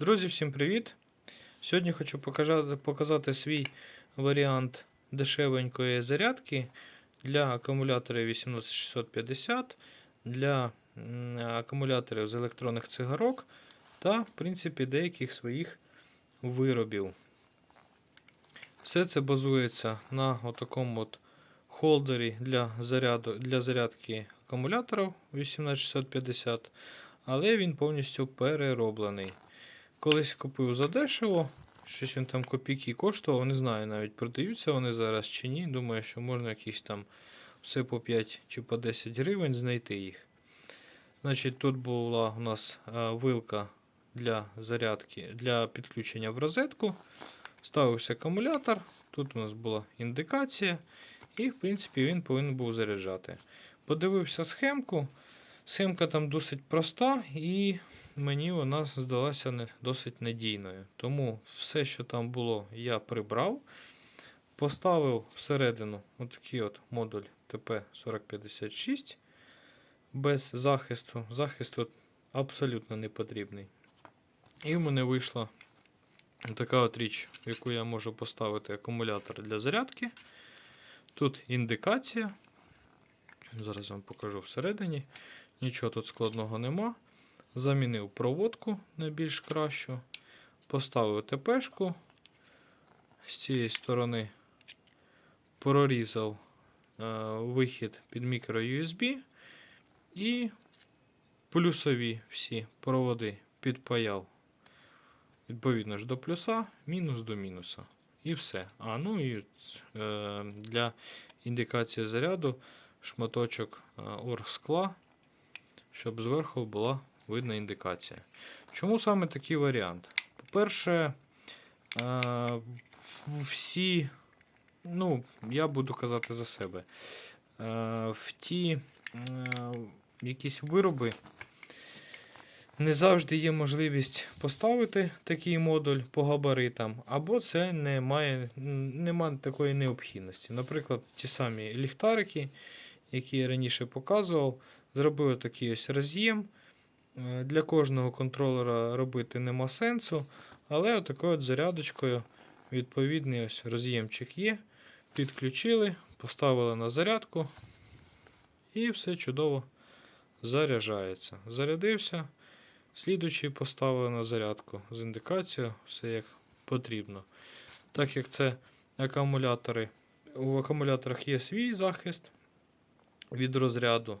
Друзі, всім привіт! Сьогодні хочу показати, свій варіант дешевенької зарядки для акумуляторів 18650, для акумуляторів з електронних цигарок та, в принципі, деяких своїх виробів. Все це базується на отакому от холдері для, заряду, для зарядки акумуляторів 18650, але він повністю перероблений. Колись купив задешево, щось він там копійки коштував, не знаю навіть продаються вони зараз чи ні. Думаю, що можна якісь там все по 5 чи по 10 гривень знайти їх. Значить, тут була у нас вилка для зарядки, для підключення в розетку. Ставився акумулятор, тут у нас була індикація, і, в принципі, він повинен був заряджати. Подивився схемку. Схемка там досить проста, і мені вона здалася досить надійною. Тому все, що там було, я прибрав. Поставив всередину отакий от модуль TP4056 без захисту. Захист тут абсолютно не потрібний. І в мене вийшла така от річ, в яку я можу поставити акумулятор для зарядки. Тут індикація. Зараз вам покажу всередині. Нічого тут складного нема. Замінив проводку на більш кращу. Поставив ТПшку. З цієї сторони прорізав е, вихід під мікро USB. І плюсові всі проводи підпаяв. Відповідно ж до плюса, мінус до мінуса. І все. А ну і е, для індикації заряду шматочок е, оргскла, щоб зверху була видна індикація. Чому саме такий варіант? По-перше, е, всі, ну, я буду казати за себе, е, в ті е, якісь вироби не завжди є можливість поставити такий модуль по габаритам, або це не має немає такої необхідності. Наприклад, ті самі ліхтарики, які я раніше показував, зробив такий ось роз'єм. Е, Для кожного контролера робити нема сенсу, але отакою от зарядочкою відповідний ось роз'ємчик є. Підключили, поставили на зарядку, і все чудово заряджається. Зарядився. Слідуючий поставили на зарядку з індикацією, все як потрібно. Так як це акумулятори, у акумуляторах є свій захист від розряду,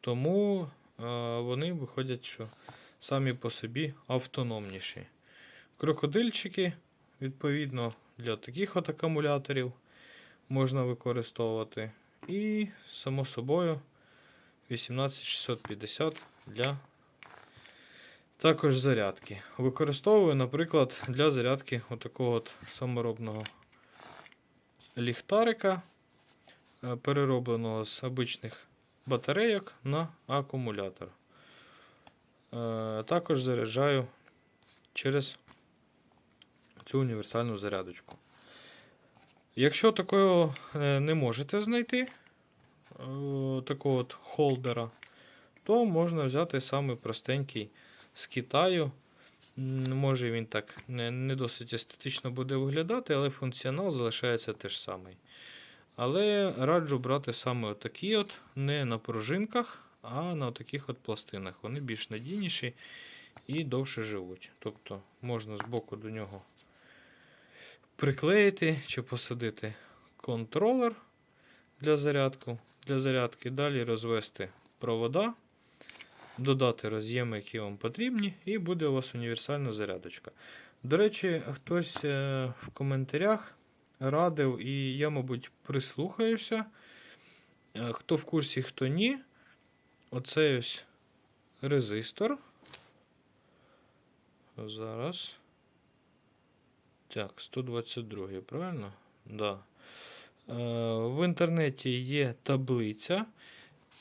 тому вони виходять, що самі по собі автономніші. Крокодильчики, відповідно, для таких от акумуляторів можна використовувати. І, само собою, 18650 для також зарядки. Використовую, наприклад, для зарядки отакого от саморобного ліхтарика, е, переробленого з обичних батарейок на акумулятор. Е, Також заряджаю через цю універсальну зарядочку. Якщо такого е, не можете знайти, е, такого от холдера, то можна взяти самий простенький з Китаю. Може він так не досить естетично буде виглядати, але функціонал залишається теж самий. Але раджу брати саме такі от, не на пружинках, а на таких от пластинах. Вони більш надійніші і довше живуть. Тобто можна з боку до нього приклеїти чи посадити контролер для зарядку, для зарядки, далі розвести провода додати роз'єми, які вам потрібні, і буде у вас універсальна зарядочка. До речі, хтось е, в коментарях радив, і я, мабуть, прислухаюся. Е, Хто в курсі, хто ні. Оцей ось резистор. Зараз. Так, 122, правильно? Да. Е, В інтернеті є таблиця.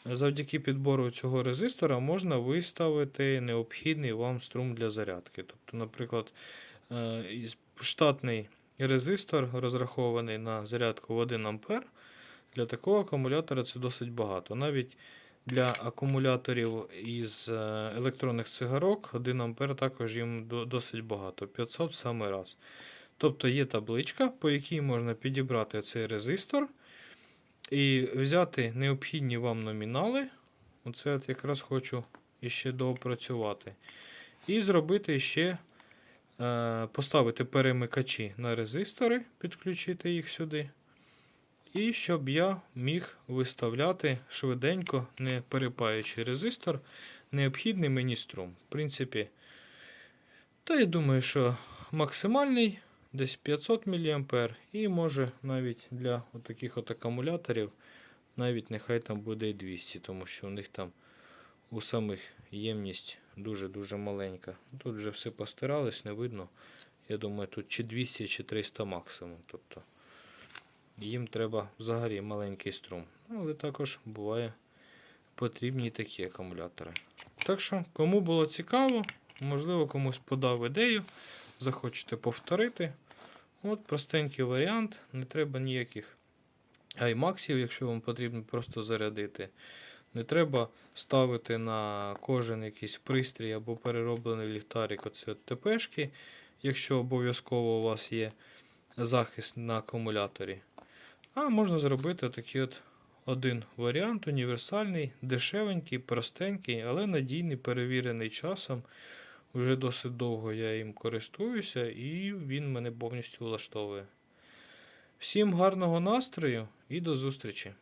Завдяки підбору цього резистора можна виставити необхідний вам струм для зарядки. Тобто, наприклад, е, резистор розрахований на зарядку в 1 А. Для такого акумулятора це досить багато. Навіть для акумуляторів із е, електронних цигарок 1 А також їм досить багато 500 в самий раз. Тобто є табличка, по якій можна підібрати цей резистор і взяти необхідні вам номінали. Оце от якраз хочу іще доопрацювати. І зробити ще поставити перемикачі на резистори, підключити їх сюди. І щоб я міг виставляти швиденько, не перепаючи резистор, необхідний мені струм. В принципі, та я думаю, що максимальний десь 500 мА, і може навіть для таких акумуляторів, навіть нехай там буде і 200, тому що у них там у самих ємність дуже-дуже маленька. Тут вже все постиралось, не видно. Я думаю, тут чи 200, чи 300 максимум. Тобто їм треба взагалі маленький струм. Ну, Але також буває потрібні такі акумулятори. Так що, кому було цікаво, можливо, комусь подав ідею, захочете повторити. От простенький варіант, не треба ніяких аймаксів, якщо вам потрібно просто зарядити. Не треба ставити на кожен якийсь пристрій або перероблений ліхтарик оці ТПшки, якщо обов'язково у вас є захист на акумуляторі. А можна зробити такий от один варіант, універсальний, дешевенький, простенький, але надійний, перевірений часом. Вже досить довго я їм користуюся і він мене повністю влаштовує. Всім гарного настрою і до зустрічі!